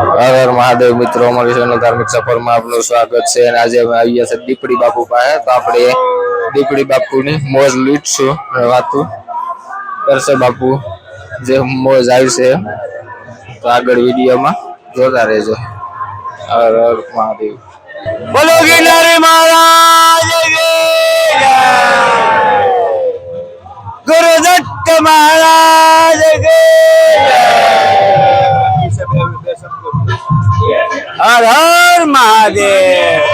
હર હર મહાદેવ મિત્રો, અમારી ચેનલ ધાર્મિક સફરમાં આપનું સ્વાગત છે. અને આજે અમે આવ્યા છે દીપડી બાપુ પાસે. તો આપણે દીપડી બાપુની મોજ લૂટશું. વાતું કરશે બાપુ, જે મોજ આવશે. તો આગળ વિડીયોમાં જોતા રહેજો. હર હર મહાદેવ. બોલો ગિરનારી મહારાજ ગુરુદત્ત મહારાજ. હર હર મહાદેવ.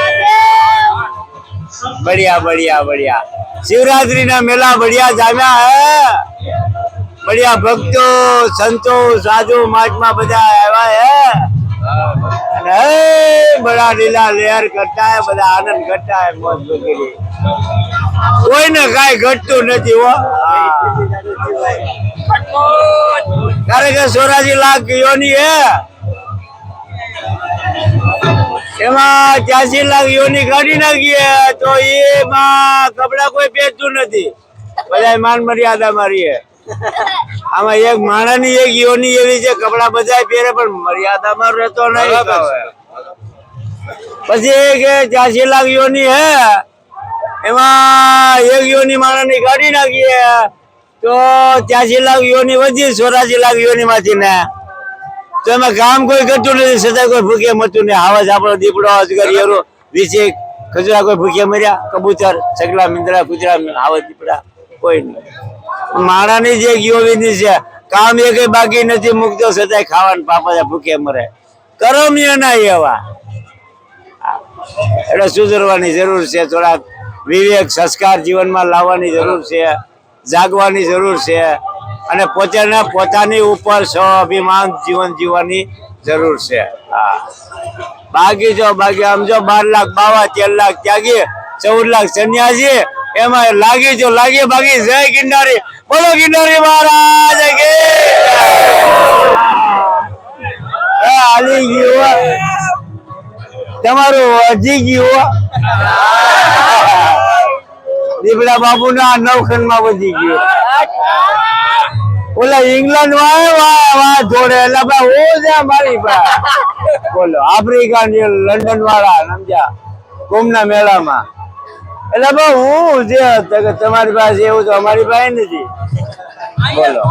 બઢિયા બઢિયા બઢિયા. શિવરાત્રી ના મેલા બઢિયા જામ્યા હે. બઢિયા ભક્તો સંતો સાધુ મહાત્મા બધા આવ્યા હે. બડા લીલા લહેર કરતા હે બધા આનંદ કરતા હે મોજ વગેરે કોઈને કઈ ઘટતું નથી હો. કારણ કે સોરાજી લાખ યોની હે. એમાં ત્યાસી લાખ યોની કાઢી નાખીએ તો એમાં કપડા કોઈ પહેરતું નથી. બધા માન મર્યાદા મારી હે આમાં એક માણસની એક યોની એવી છે કપડા બધા પહેરે પણ મર્યાદામાં રહેતો નહીં. પછી કે ત્યાસી લાખ યોની હે એમાં એક યોની માણસની કાઢી નાખીએ તો ત્યાસી લાખ યોની વધી ચોરાસી લાખ યોની માંથી ને તો એમાં કામ કોઈ કરતું નથી છતાં કોઈ ભૂખે મરતું નહીં. આવાજ આપણો દીપડો અજગર યરો વિશે ખજરા કોઈ ભૂખે મર્યા કબૂતર છગલા મિંદરા કુતરા આવાજ દીપડા કોઈ નહીં. માણાની જે યોવિની છે. કામ એ કઈ બાકી નથી મૂકતો છતાંય ખાવાનું પાપા ભૂખે મરે. કરમીય ના એવા. એટલે સુધરવાની જરૂર છે થોડાક વિવેક સંસ્કાર જીવનમાં લાવવાની જરૂર છે જાગવાની જરૂર છે. અને પોતાના પોતાની ઉપર સ્વાભિમાન જીવન જીવવાની જરૂર છે. હા. બાકી જો, બાકી આમ જો બાર લાખ, બાવા તેર લાખ ત્યાગી, ચૌદ લાખ સન્યાસી, એમાં લાગી જો, લાગી બાકી જય ગિરનારી, બોલો ગિરનારી મહારાજ હાલી ગયું તમારું હજી ગયું દીપડા બાબુ ના નવખંડમાં વધી ગયું. ઓલા ઇંગ્લેન્ડમાં વાહ વાહ, જોડે. એટલે ભાઈ હું છે મારી પાસે? બોલો આફ્રિકા ની લંડન વાળા, સમજ્યા? કુંભ મેળામાં. એટલે ભાઈ હું જે તમારી પાસે એવું તો અમારી પાસે નથી. બોલો.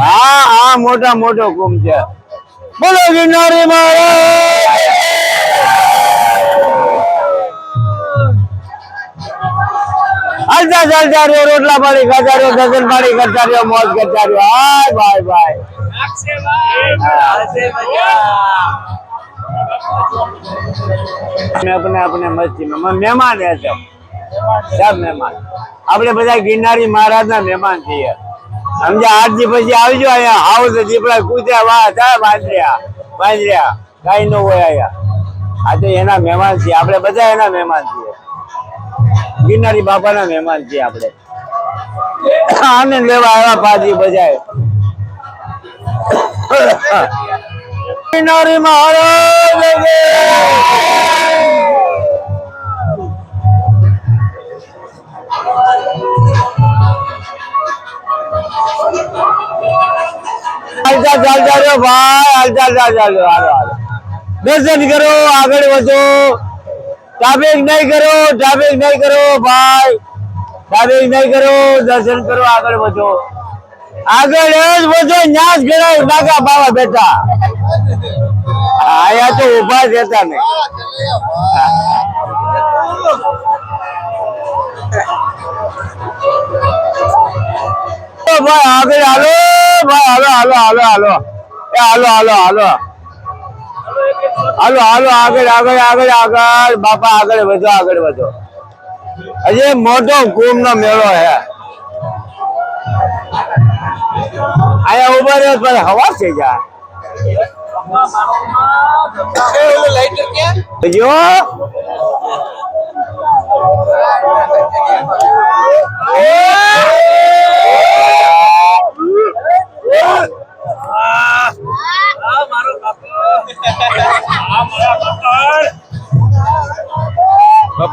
હા હા, મોટા, મોટો કુંભ છે. બોલો ગિરનારી મહારાજ હલતા ચાલતા રોટલા પાણી કરતા રહ્યો ગગન પાણી કરતા રહ્યો મોજ કરતા રહ્યો હાય બાય બાય આપણે બધા ગિરનારી મહારાજના મહેમાન છીએ. સમજ્યા? આઠથી પછી આવજો અહીંયા. આવો તો દીપડા કૂદ્યા વાહ હતા બાંજર્યા બાંજર્યા કાંઈ ન હોય અહીંયા. આ એના મહેમાન છીએ. આપણે બધા એના મહેમાન છીએ. ગિરનારી બાપાના મહેમાન છીએ આપણે. આનંદ લેવા આવ્યા પાછી બજાય ગિરનારી મહારાજ. હાલતા ચાલતા રહ્યો ભાઈ હાલતા ચાલતા રહ્યો દર્શન કરો, આગળ વધો. ટ્રાફિક નહીં કરો, ટ્રાફિક નહીં કરો, ભાઈ. ટ્રાફિક નહીં કરો, દર્શન કરો, આગળ વધો. આગળ જ વધો, ન્યાસ ગણાય, નાગા બાવા બેઠા. આયા તો ઊભા જ નહીં. ઓ ભાઈ, આગળ હાલો, ભાઈ, હાલો હાલો હાલો હાલો. એ હાલો હાલો હાલો. હાલો હાલો આગળ આગળ આગળ આગળ. બાપા આગળ વધો આગળ વધો. હજી મોટો કુંભ નો મેળો હે. આયા ઊભા રહ્યો પણ હવા છે જા જો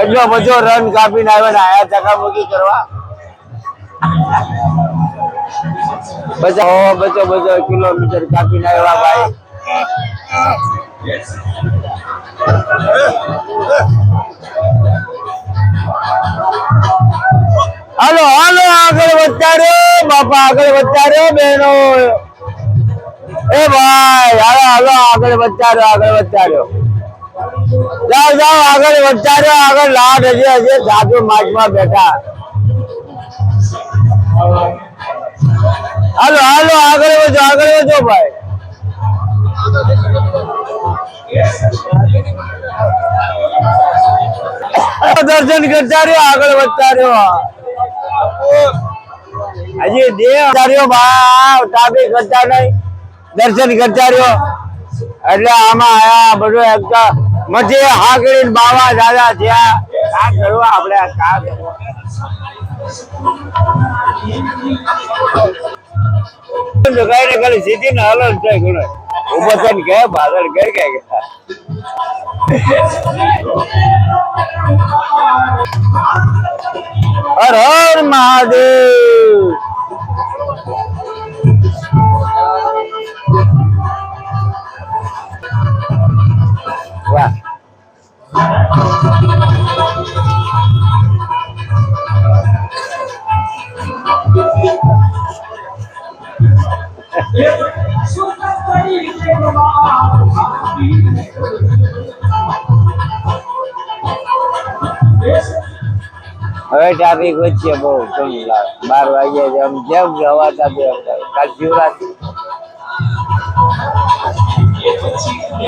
એટલો બધો રન કાપીને આવ્યો ને આયા ધક્કા મૂકી કરવા બચો બચો બચો કિલોમીટર કાપીને આવ્યા ભાઈ. હાલો હાલો, આગળ વધતા રહ્યો બાપા, આગળ વધતા રહ્યો બહેનો. એ ભાઈ, હાલો હાલો, આગળ વધતા રહ્યો આગળ વધતા રહ્યો જાઓ જાઓ, આગળ વધતા રહ્યો આગળ લાટ હજી હજી સાધુ માર્ચમાં બેઠા. હાલો હાલો, આગળ વધો આગળ વધો ભાઈ. દર્શન કરતા રહ્યો આગળ વધતા રહ્યો હજી દેવ કરતા રહ્યો ભાઈ તાબી કરતા નહીં. દર્શન કરતા રહ્યો એટલે આમાં આયા બધું એકતા મજે હાકડી બાવા દાદા થયા કા કરવા આપણે આ કા કઈ ને ખાલી સીધી ને ઊભો થઈને કે ભાદર ઘર કે હર હર મહાદેવ. હવે ટ્રાફિક વચ્ચે બહુ ઘણી લાગ બાર વાગ્યા છે આમ જેમ જવાતા બે કાલ શિવરાત્રી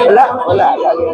ઓલા ઓલા લાગે